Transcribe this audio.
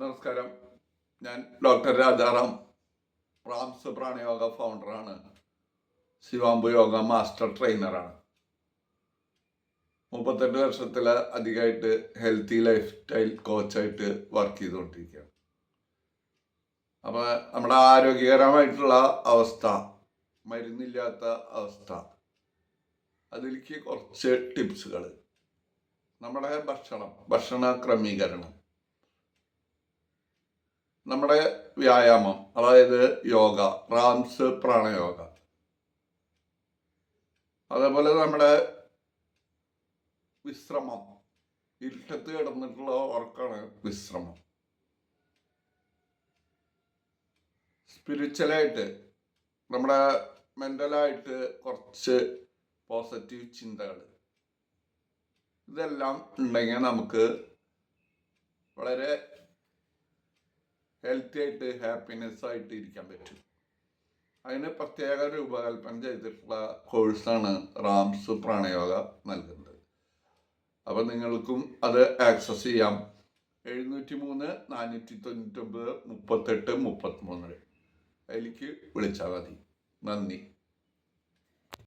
നമസ്കാരം. ഞാൻ doctor Rajaram. Rams Pranayoga ഫൗണ്ടറാണ് ശിവാംബു യോഗ മാസ്റ്റർ ട്രെയിനറാണ് മുപ്പത്തെട്ട് വർഷത്തിൽ അധികമായിട്ട് ഹെൽത്തി ലൈഫ് സ്റ്റൈൽ കോച്ചായിട്ട് വർക്ക് ചെയ്തുകൊണ്ടിരിക്കുകയാണ്. അപ്പോൾ നമ്മുടെ ആരോഗ്യകരമായിട്ടുള്ള അവസ്ഥ മരുന്നില്ലാത്ത അവസ്ഥ അതിലേക്ക് കുറച്ച് ടിപ്സുകൾ നമ്മുടെ ഭക്ഷണം ഭക്ഷണ ക്രമീകരണം. നമ്മുടെ വ്യായാമം അതായത് യോഗ റാംസ് പ്രാണയോഗ. അതേപോലെ നമ്മുടെ വിശ്രമം ഇരുട്ടത്ത് കിടന്നിട്ടുള്ള വർക്കാണ് വിശ്രമം. സ്പിരിച്വലായിട്ട് നമ്മുടെ മെന്റലായിട്ട് കുറച്ച് പോസിറ്റീവ് ചിന്തകൾ ഇതെല്ലാം ഉണ്ടെങ്കിൽ നമുക്ക് വളരെ ഹെൽത്തി ആയിട്ട് ഹാപ്പിനെസ് ആയിട്ട് ഇരിക്കാൻ പറ്റും. അതിന് പ്രത്യേക രൂപകൽപ്പന ചെയ്തിട്ടുള്ള കോഴ്സാണ് റാംസ് പ്രാണയോഗ നൽകുന്നത്. അപ്പം നിങ്ങൾക്കും അത് ആക്സസ് ചെയ്യാം. എഴുന്നൂറ്റി മൂന്ന് നാനൂറ്റി തൊണ്ണൂറ്റൊമ്പത് മുപ്പത്തെട്ട് മുപ്പത്തിമൂന്ന് അതിലേക്ക് വിളിച്ചാൽ മതി. നന്ദി.